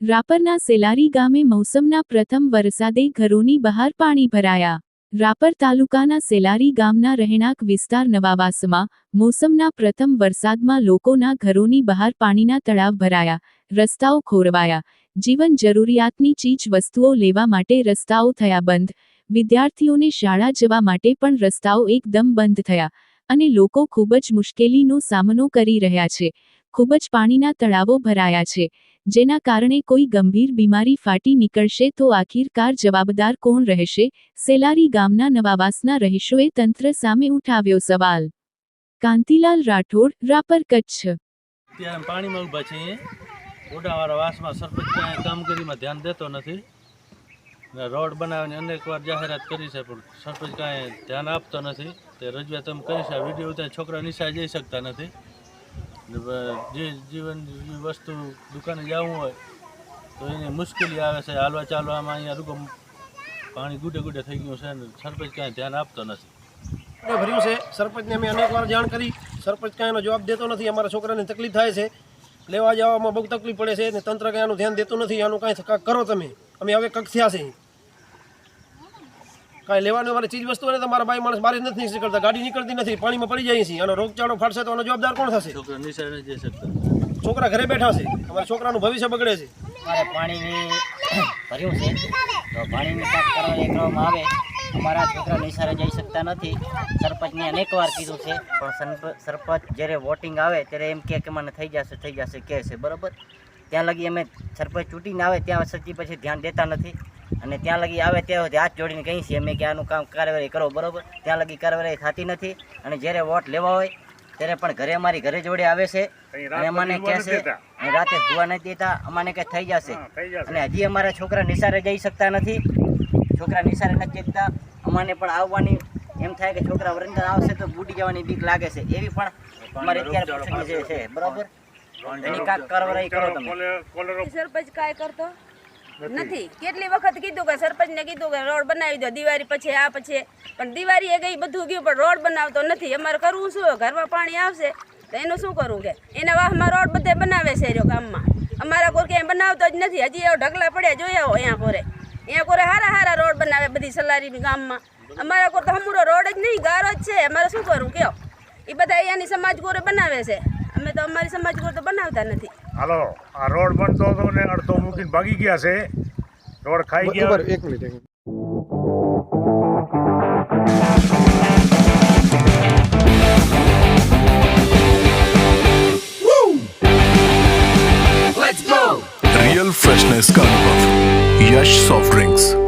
રાપરના સેલારી ગામે મૌસમના પ્રથમ વરસાદે ઘરોની બહાર પાણી ભરાયા. રાપર તાલુકાના સેલારી ગામના રહેણાંક વિસ્તાર નવાવાસમાં મોસમના પ્રથમ વરસાદમાં લોકોના ઘરોની બહાર પાણીના તળાવ ભરાયા, રસ્તાઓ ખોરવાયા. જીવન જરૂરિયાતની ચીજ વસ્તુઓ લેવા માટે રસ્તાઓ થયા બંધ વિદ્યાર્થીઓને શાળા જવા માટે પણ રસ્તાઓ એકદમ બંધ થયા અને લોકો ખૂબ જ મુશ્કેલીનો સામનો કરી રહ્યા છે. ખૂબ જ પાણીના તળાવો ભરાયા છે, જેના કારણે કોઈ ગંભીર બીમારી ફાટી નીકળશે તો આખીરકાર જવાબદાર કોણ રહેશે? સેલારી ગામના નવાવાસના રહીશોએ તંત્ર સામે ઉઠાવ્યો સવાલ. કાંતિલાલ રાઠોડ, રાપર કચ્છ. પાણીમાં ઊભા છીએ. ઓડાવાળા વાસમાં સરપંચ કામગીરીમાં ધ્યાન દેતો નથી. રોડ બનાવવાની અનેક વાર જાહેરાત કરી છે, પણ સરપંચ કાંઈ ધ્યાન આપતો નથી. તે રજૂઆત અમે કરી છે વીડિયો ઉતાર છોકરા નિશાળે જઈ શકતા નથી. જે જીવન વસ્તુ દુકાને જવું હોય, તો એની મુશ્કેલી આવે છે. હાલવા ચાલવામાં અહીંયા રૂગમ પાણી ગુડે ગુડે થઈ ગયું છે અને સરપંચ કાંઈ ધ્યાન આપતો નથી. ભર્યું છે. સરપંચને અમે અનેક વાર જાણ કરી. સરપંચ કાંઈ એનો જવાબ દેતો નથી. અમારા છોકરાને તકલીફ થાય છે. લેવા જવામાં બહુ તકલીફ પડે છે અને તંત્ર કાંઈ આનું ધ્યાન દેતું નથી. આનું કાંઈ કરો તમે. અમે હવે કક્ષ્યા છે કાંઈ લેવાનું અમારે ચીજ વસ્તુ હોય ને તો મારા બાઈ માણસ બહાર જ નથી નીકળતા ગાડી નીકળતી નથી પાણીમાં પડી જાય છે. અને રોગચાળો ફાટશે તો આનો જવાબદાર કોણ થશે? છોકરા નિશાળે નથી જઈ શકતા છોકરા ઘરે બેઠા છે. અમારા છોકરાનું ભવિષ્ય બગડે છે. અમારે પાણી ભર્યું છે. તો પાણીની કરવા કરવામાં આવે. અમારા છોકરા નિશાળે જઈ શકતા નથી. સરપંચને અનેક વાર કીધું છે. પણ સરપંચ જ્યારે વોટિંગ આવે ત્યારે એમ કહે કે મને થઈ જશે થઈ જશે કહે છે. બરાબર? ત્યાં લગી અમે સરપંચ ચૂંટીને આવે ત્યાં સચી પછી ધ્યાન દેતા નથી. અને ત્યાં લગી આવે ત્યાં હાથ જોડીને કહીએ છીએ અમે કે આનું કામ કાર્યવાહી કરો બરાબર? ત્યાં લગી કાર્યવાહી થતી નથી. અને જ્યારે વોટ લેવા હોય ત્યારે પણ ઘરે અમારી ઘરે જોડે આવે છે. અને અમને કહે છે અને રાતે સુવા નથી દેતા અમાને કે થઈ જશે. અને હજી અમારા છોકરા નિશાળે જઈ શકતા નથી. છોકરા નિશાળે નથી જતા. અમાને પણ આવવાની એમ થાય કે છોકરા વરંદર આવશે તો બૂટી જવાની બીક લાગે છે. એવી પણ અમારે અત્યારે છે બરાબર? એની કાંઈક કાર્યવાહી કરો તમે. સરપંચ કાંઈ કરતો? નથી. કેટલી વખત કીધું કે સરપંચને કીધું કે રોડ બનાવી દો, દિવાળી પછી, આ પછી. પણ દિવાળી એ ગઈ બધું ગયું, પણ રોડ બનાવતો નથી. અમારે કરવું શું? ઘરમાં પાણી આવશે, તો એનું શું કરવું કે? એના વાહમાં રોડ બધે બનાવે છે રહ્યો ગામમાં. અમારા કોઈ ક્યાંય બનાવતો જ નથી. હજી એવો ઢગલા પડ્યા જોયા હોય અહીંયા કોરે. અહીંયા કોરે હારા હારા રોડ બનાવે બધી સલારી ગામમાં. અમારા કોર તો હમુરો રોડ જ નહીં, ગારો જ છે. અમારે શું કરવું? કયો? એ બધા અહીંયાની સમાજ કોરે બનાવે છે. અમે તો અમારી સમાજ કોર તો બનાવતા નથી. હાલો આ રોડ બનતો હતો ને અડધો મૂકીને ભાગી ગયા છે રોડ ખાઈ ગયા એક મિનિટ એક रियल फ्रेशनेस का अनुभव यश सॉफ्ट ड्रिंक्स